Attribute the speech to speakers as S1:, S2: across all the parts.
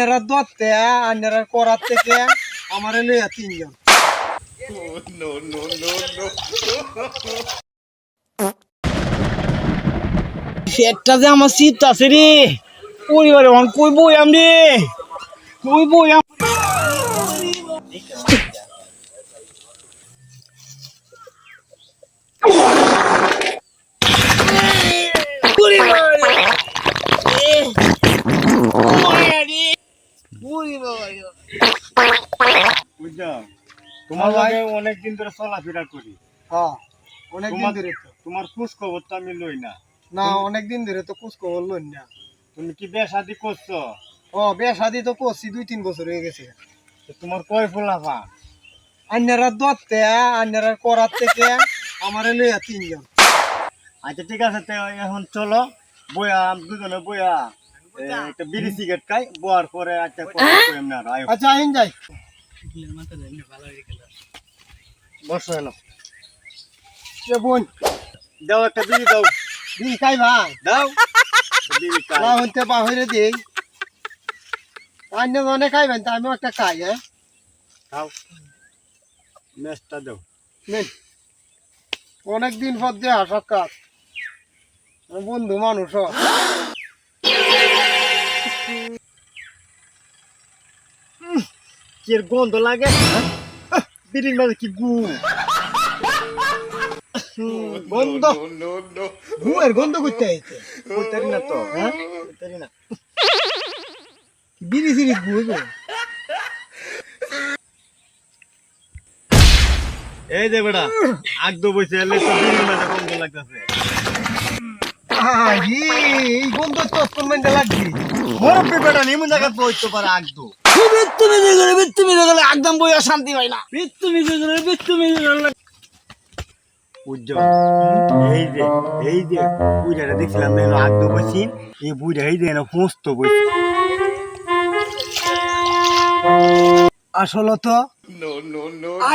S1: আন্যারা দত্তে আন্যারা করার থেকে আমার লইয়া তিনজন।
S2: পেটটা যে আমার শীত আছে রে। পরিবারে অন কই বই আমি কই বই আম?
S3: তোমার। লগে অনেকদিন ধরে চলাফেরা করি।
S1: হ্যাঁ অনেক দিন ধরে তো।
S3: তোমার খোঁজ খবর তো আমি লই না।
S1: না অনেক দিন ধরে তো কুচ খবর লইন না।
S3: তুমি কি বিয়ে শাদি করছ?
S1: ও বিয়ে শাদি তো করছি দুই তিন বছর হয়ে গেছে।
S3: তোমার কয় ফুলাফা
S1: আন্যারা দত্তে আন্যারা করার থেকে আমার লইয়া তিনজন।
S3: আচ্ছা ঠিক আছে তো এখন চলো। বইয়া দুজনে বইয়া একটা বিড়ি সিগারেট খাই বোয়ার পরে আচ্ছা আয়ো।
S1: আচ্ছা আইন যাই।
S3: বসো এনো
S1: এ বোন
S3: দাও একটা বিড়ি দাও।
S1: দিই খাই ভাই।
S3: দাও। বিড়ি খাই।
S1: না হইতে বাহিরে দিই। অন্য মনে খাইবেন তা আমিও একটা খাই হ্যাঁ?
S3: খাও। মেসটা দাও।
S1: নেন অনেক দিন পর যে সাক্ষাৎ বন্ধু মানুষ
S3: কি এর গন্ধ লাগে বিড়ির মাঝে কি গু?
S1: গন্ধ। গুয়ের গন্ধ করতে আইছে।
S3: বুঝতারি না তো হ্যাঁ? বুঝতারি না।
S1: বিড়ি গুয়ে গো
S3: এই যে বেটা আগদো বইছে এলে তো বিড়ির মাঝে গন্ধ লাগতেছে।
S1: এই গন্ধ তো কোন মেন্ডে লাগছে
S3: মুরব্বি বেটা নিমু জায়গা বইতে পারে আগদো
S2: তুমি যে করে তুমি যে করে একদম বই শান্তি পাই না। তুমি যে করে তুমি যে করে
S3: বুঝছ? এই যে এই যে বুড়াটা দেখছিলাম না এলো আগদো বইছিন এই বুড়া এই যে এনো পোস্ত বইছি
S1: আসলে তো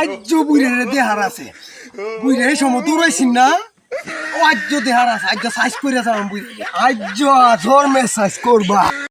S1: আজ্য বুড়ের দেহার আছে। বুড়ে সময় দৌড়াইছিন না? আজ্য দেহার আছে আজ্য সাইজ করে যাবেন বুড়ে আজ্য ধর্মের সাইজ করবা।